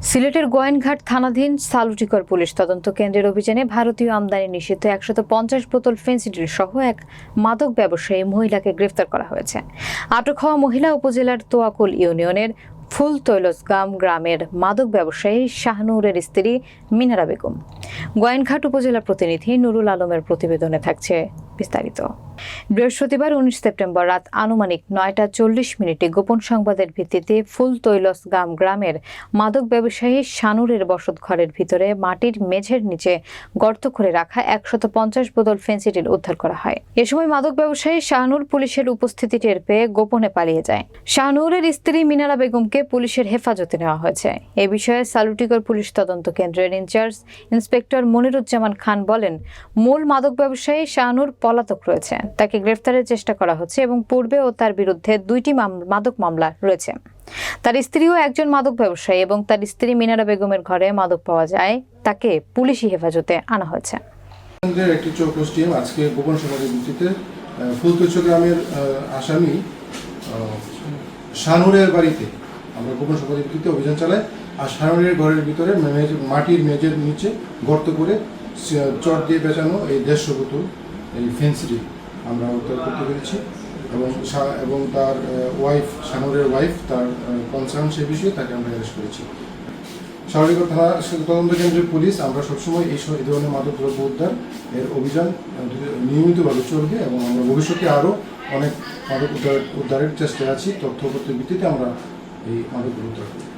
সিলেটের গোয়েনঘাট থানাধীন সালুটিকর পুলিশ তদন্ত কেন্দ্রের অভিযানে ভারতীয় আমদানি নিষিদ্ধ একশত পঞ্চাশ বোতল ফেন্সিডিল সহ এক মাদক ব্যবসায়ী মহিলাকে গ্রেফতার করা হয়েছে। আটক হওয়া মহিলা উপজেলার তোয়াকুল ইউনিয়নের ফুল তৈলসগাম গ্রামের মাদক ব্যবসায়ী শাহনুরের স্ত্রী মিনারা বেগম। গোয়েনঘাট উপজেলা প্রতিনিধি নুরুল আলমের প্রতিবেদনে থাকছে বিস্তারিত। বৃহস্পতিবার উনিশ সেপ্টেম্বর রাত আনুমানিক নয়টা চল্লিশ মিনিটে গোপন সংবাদের ভিত্তিতে ফুল তৈলস গাম গ্রামের মাদক ব্যবসায়ী শানুরের বসত ঘরের ভিতরে মাটির মেঝের নিচে গর্ত করে রাখা একশত পঞ্চাশ বোতল ফেন্সিডিল উদ্ধার করা হয়। এ সময় মাদক ব্যবসায়ী শাহনুর পুলিশের উপস্থিতি টের পেয়ে গোপনে পালিয়ে যায়। শাহনুরের স্ত্রী মিনারা বেগমকে পুলিশের হেফাজতে নেওয়া হয়েছে। এ বিষয়ে সালুটিগড় পুলিশ তদন্ত কেন্দ্রের ইনচার্জ ইন্সপেক্টর মনিরুজ্জামান খান বলেন, মূল মাদক ব্যবসায়ী শাহনুর পলাতক রয়েছে। তাকে গ্রেফতারের চেষ্টা করা হচ্ছে এবং পূর্বেও তার বিরুদ্ধে দুইটি মাদক মামলা রয়েছে। তার স্ত্রীও একজন মাদক ব্যবসায়ী এবং তার স্ত্রী মিনারা বেগমের ঘরে মাদক পাওয়া যায়। তাকে পুলিশি হেফাজতে আনা হয়েছে। একটি চৌকস টিম আজকে গোপন সমাজের ভিত্তিতে আহ, ফুলতৈছ গ্রামের আসামি আহ, শাহনুরের বাড়িতে আমরা গোপন সমাজের ভিত্তিতে অভিযান চালাই আর শাহনুরের ঘরের ভিতরে মাটির মেঝের নিচে গর্ত করে চট দিয়ে বেচানো এই দেড়শো বোতল এই ফেন্সিডিল আমরা উদ্ধার করতে পেরেছি। এবং এবং তার ওয়াইফ শাহনুরের ওয়াইফ তার কনসার্ন সে বিষয়ে তাকে আমরা অ্যারেস্ট করেছি। স্বাভাবিক থানা তদন্ত কেন্দ্রের পুলিশ, আমরা সবসময় এই এই ধরনের মাদক দ্রব্য উদ্ধার এর অভিযান নিয়মিতভাবে চলবে এবং আমরা ভবিষ্যতে আরও অনেক মাদক উদ্ধার, উদ্ধারের চেষ্টায় আছি। তথ্যপত্রের ভিত্তিতে আমরা এই মাদক উদ্ধার করব।